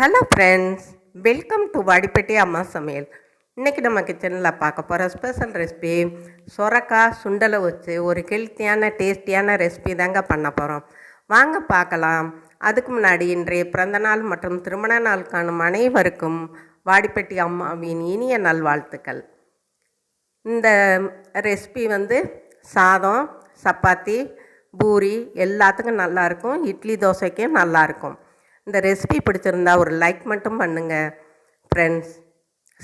Hello friends welcome to Vadipatti அம்மா சமையல் இன்றைக்கி நம்ம கிச்சனில் பார்க்க போகிற ஸ்பெஷல் ரெசிபி சொரக்காய் சுண்டலை வச்சு ஒரு ஹெல்த்தியான டேஸ்டியான ரெசிபி தாங்க பண்ண போகிறோம் வாங்க பார்க்கலாம். அதுக்கு முன்னாடி இன்றைய பிறந்தநாள் மற்றும் திருமண நாள் காணும் அனைவருக்கும் வாடிப்பட்டி அம்மாவின் இனிய நல்வாழ்த்துக்கள். இந்த ரெசிபி வந்து சாதம் சப்பாத்தி பூரி எல்லாத்துக்கும் நல்லாயிருக்கும் இட்லி தோசைக்கும் நல்லாயிருக்கும் இந்த ரெசிபி பிடிச்சிருந்தா ஒரு லைக் மட்டும் பண்ணுங்கள் ஃப்ரெண்ட்ஸ்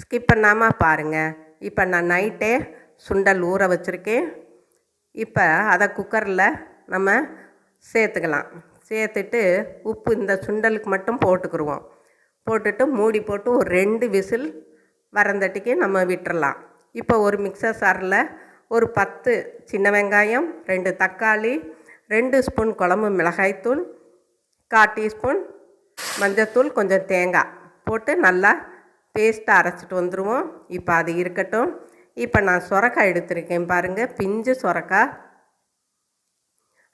ஸ்கிப் பண்ணாமல் பாருங்கள் இப்போ நான் நைட்டே சுண்டல் ஊற வச்சுருக்கேன். இப்போ அதை குக்கரில் நம்ம சேர்த்துக்கலாம். சேர்த்துட்டு உப்பு இந்த சுண்டலுக்கு மட்டும் போட்டுக்கிருவோம். போட்டுட்டு மூடி போட்டு ஒரு ரெண்டு விசில் வரந்தட்டிக்கு நம்ம விட்டுறலாம். இப்போ ஒரு மிக்சர் சாரில் ஒரு பத்து சின்ன வெங்காயம் ரெண்டு தக்காளி ரெண்டு ஸ்பூன் குழம்பு மிளகாய்த்தூள் கால் டீஸ்பூன் மஞ்சத்தூள் கொஞ்சம் தேங்காய் போட்டு நல்லா பேஸ்ட்டாக அரைச்சிட்டு வந்துடுவோம் இப்போ அது இருக்கட்டும். இப்போ நான் சுரக்காய் எடுத்திருக்கேன் பாருங்கள் பிஞ்சு சுரக்காய்.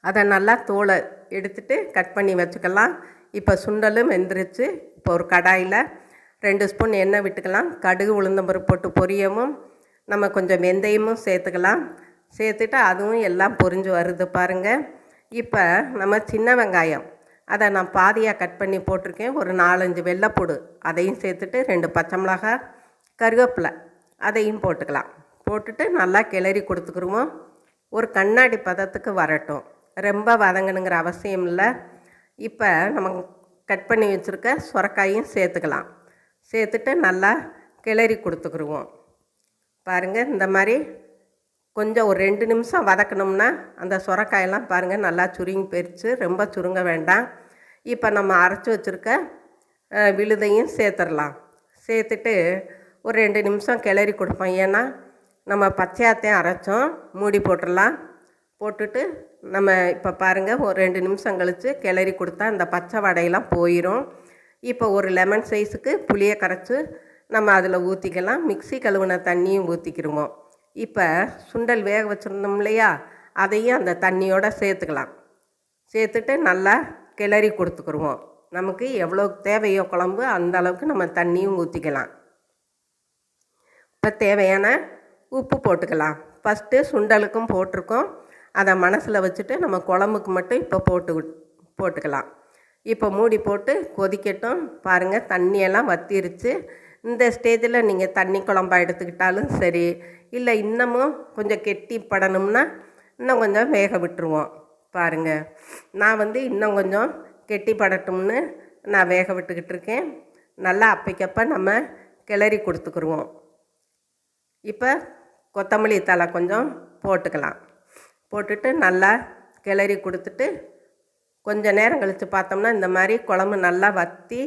அதை நல்லா தோலை எடுத்துட்டு கட் பண்ணி வச்சுக்கலாம். இப்போ சுண்டலும் வெந்துருச்சு. இப்போ ஒரு கடாயில் ரெண்டு ஸ்பூன் எண்ணெய் விட்டுக்கலாம். கடுகு உளுந்தம்பருப்பு போட்டு பொரியவும். நம்ம கொஞ்சம் வெந்தயமும் சேர்த்துக்கலாம். சேர்த்துட்டு அதுவும் எல்லாம் பொரிஞ்சு வருது பாருங்கள் இப்போ நம்ம சின்ன வெங்காயம். அதை நான் பாதியாக கட் பண்ணி போட்டிருக்கேன். ஒரு நாலஞ்சு வெள்ளைப்பூடு அதையும் சேர்த்துட்டு ரெண்டு பச்சை மிளகா கருவேப்பிலை அதையும் போட்டுக்கலாம். போட்டுட்டு நல்லா கிளறி கொடுத்துக்குருவோம். ஒரு கண்ணாடி பதத்துக்கு வரட்டும். ரொம்ப வதங்கணுங்கிற அவசியம் இல்லை. இப்போ நம்ம கட் பண்ணி வச்சுருக்க சுரக்காயும் சேர்த்துக்கலாம். சேர்த்துட்டு நல்லா கிளறி கொடுத்துக்குருவோம். பாருங்கள் இந்த மாதிரி கொஞ்சம் ஒரு ரெண்டு நிமிஷம் வதக்கணும்னா அந்த சுரக்காயெல்லாம் பாருங்கள் நல்லா சுருங்கி போயிடுச்சு ரொம்ப சுருங்க வேண்டாம். இப்போ நம்ம அரைச்சி வச்சுருக்க விழுதையும் சேர்த்துடலாம். சேர்த்துட்டு ஒரு ரெண்டு நிமிஷம் கிளறி கொடுப்போம். ஏன்னா நம்ம பச்சையாத்தையும் அரைச்சோம். மூடி போட்டுடலாம். போட்டுட்டு நம்ம இப்போ பாருங்கள் ஒரு ரெண்டு நிமிஷம் கழித்து கிளறி கொடுத்தா இந்த பச்சை வடையெல்லாம் போயிடும் இப்போ ஒரு லெமன் சைஸுக்கு புளியை கரைச்சி நம்ம அதில் ஊற்றிக்கலாம் மிக்ஸி கழுவுன தண்ணியும் ஊற்றிக்கிருவோம் இப்போ சுண்டல் வேக வச்சுருந்தோம் இல்லையா? அதையும் அந்த தண்ணியோடு சேர்த்துக்கலாம். சேர்த்துட்டு நல்லா கிளறி கொடுத்துக்குருவோம். நமக்கு எவ்வளோ தேவையோ குழம்பு அந்த அளவுக்கு நம்ம தண்ணியும் ஊற்றிக்கலாம் இப்போ தேவையான உப்பு போட்டுக்கலாம். ஃபஸ்ட்டு சுண்டலுக்கும் போட்டிருக்கோம். அதை மனசில் வச்சுட்டு நம்ம குழம்புக்கு மட்டும் இப்போ போட்டு போட்டுக்கலாம். இப்போ மூடி போட்டு கொதிக்கட்டும். பாருங்கள் தண்ணியெல்லாம் வத்திருச்சு. இந்த ஸ்டேஜில் நீங்கள் தண்ணி குழம்பா எடுத்துக்கிட்டாலும் சரி இல்லை இன்னமும் கொஞ்சம் கெட்டி படணும்னா இன்னும் கொஞ்சம் வேக விட்டுருவோம். பாருங்கள் நான் வந்து இன்னும் கொஞ்சம் கெட்டி படட்டும்னு நான் வேக விட்டுக்கிட்டு இருக்கேன். நல்லா அப்பைக்கப்போ நம்ம கிளறி கொடுத்துக்குருவோம். இப்போ கொத்தமல்லி தழை கொஞ்சம் போட்டுக்கலாம். போட்டுட்டு நல்லா கிளறி கொடுத்துட்டு கொஞ்சம் நேரம் கழித்து பார்த்தோம்னா இந்த மாதிரி குழம்பு நல்லா வற்றி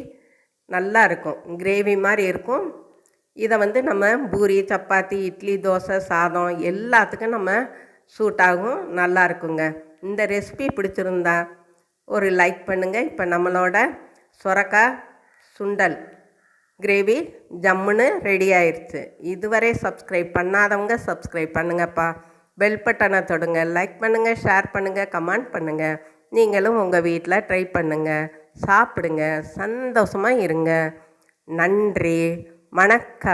நல்லா இருக்கும். கிரேவி மாதிரி இருக்கும். இதை வந்து நம்ம பூரி சப்பாத்தி இட்லி தோசை சாதம் எல்லாத்துக்கும் நம்ம சூட் ஆகும். நல்லா இருக்குங்க. இந்த ரெசிபி பிடிச்சிருந்தா ஒரு லைக் பண்ணுங்கள் இப்போ நம்மளோட சொரக்காய் சுண்டல் கிரேவி ஜம்முன்னு ரெடி ஆயிடுச்சு இதுவரை சப்ஸ்கிரைப் பண்ணாதவங்க சப்ஸ்கிரைப் பண்ணுங்கப்பா. பெல் பட்டனை தொடுங்க. லைக் பண்ணுங்கள் ஷேர் பண்ணுங்கள் கமெண்ட் பண்ணுங்கள் நீங்களும் உங்கள் வீட்டில் ட்ரை பண்ணுங்கள் சாப்பிடுங்க. சந்தோஷமாக இருங்க. நன்றி. வணக்கம்.